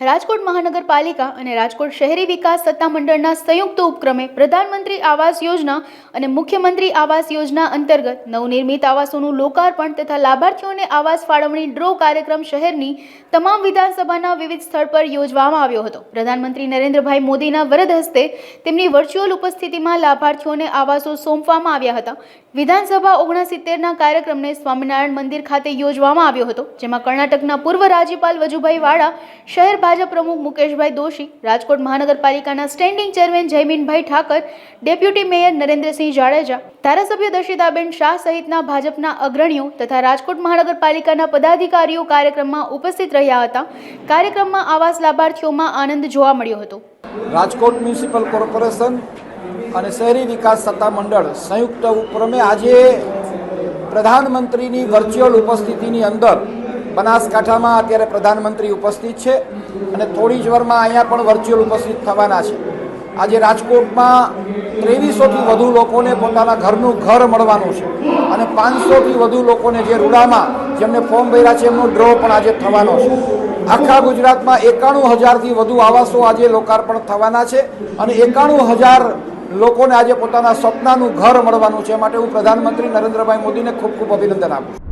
રાજકોટ મહાનગરપાલિકા અને રાજકોટ શહેરી વિકાસ સત્તામંડળના સંયુક્ત ઉપક્રમે પ્રધાનમંત્રી આવાસ યોજના અને મુખ્યમંત્રી આવાસ યોજના અંતર્ગત નવનિર્મિત આવાસોનું લોકાર્પણ તથા લાભાર્થીઓને આવાસ ફાળવણી ડ્રો કાર્યક્રમ શહેરની તમામ વિધાનસભાના વિવિધ સ્થળ પર યોજવામાં આવ્યો હતો. પ્રધાનમંત્રી નરેન્દ્રભાઈ મોદીના વરદ હસ્તે તેમની વર્ચ્યુઅલ ઉપસ્થિતિમાં લાભાર્થીઓને આવાસો સોંપવામાં આવ્યા હતા. વિધાનસભા ઓગણસિત્તેરના કાર્યક્રમને સ્વામિનારાયણ મંદિર ખાતે યોજવામાં આવ્યો હતો, જેમાં કર્ણાટકના પૂર્વ રાજ્યપાલ વજુભાઈ વાળા, શહેર ભાજપ પ્રમુખ મુકેશભાઈ દોશી, રાજકોટ મહાનગરપાલિકાના standing chairman જયમીનભાઈ Thakar deputy mayor Narendrasinh Jadeja, ધારાસભ્ય દર્શિતાબેન શાહ સહિતના ભાજપના અગ્રણીઓ તથા રાજકોટ મહાનગરપાલિકાના પદાધિકારીઓ કાર્યક્રમમાં ઉપસ્થિત રહ્યા હતા. કાર્યક્રમમાં આવાસ લાભાર્થીઓમાં આનંદ જોવા મળ્યો હતો. રાજકોટ મ્યુનિસિપલ કોર્પોરેશન અને શહેરી વિકાસ સત્તા મંડળ સંયુક્ત ઉપક્રમે આજે પ્રધાનમંત્રીની વર્ચ્યુઅલ ઉપસ્થિતિની અંદર બનાસકાંઠામાં અત્યારે પ્રધાનમંત્રી ઉપસ્થિત છે અને થોડી જ વારમાં અહીંયા પણ વર્ચ્યુઅલ ઉપસ્થિત થવાના છે. આજે રાજકોટમાં ત્રેવીસોથી વધુ લોકોને પોતાના ઘરનું ઘર મળવાનું છે અને પાંચસોથી વધુ લોકોને જે રૂડામાં જેમને ફોર્મ ભર્યા છે એમનો ડ્રો પણ આજે થવાનો છે. આખા ગુજરાતમાં એકાણું હજારથી વધુ આવાસો આજે લોકાર્પણ થવાના છે અને એકાણું હજાર લોકોને આજે પોતાના સપનાનું ઘર મળવાનું છે. માટે હું પ્રધાનમંત્રી નરેન્દ્રભાઈ મોદીને ખૂબ ખૂબ અભિનંદન આપું છું.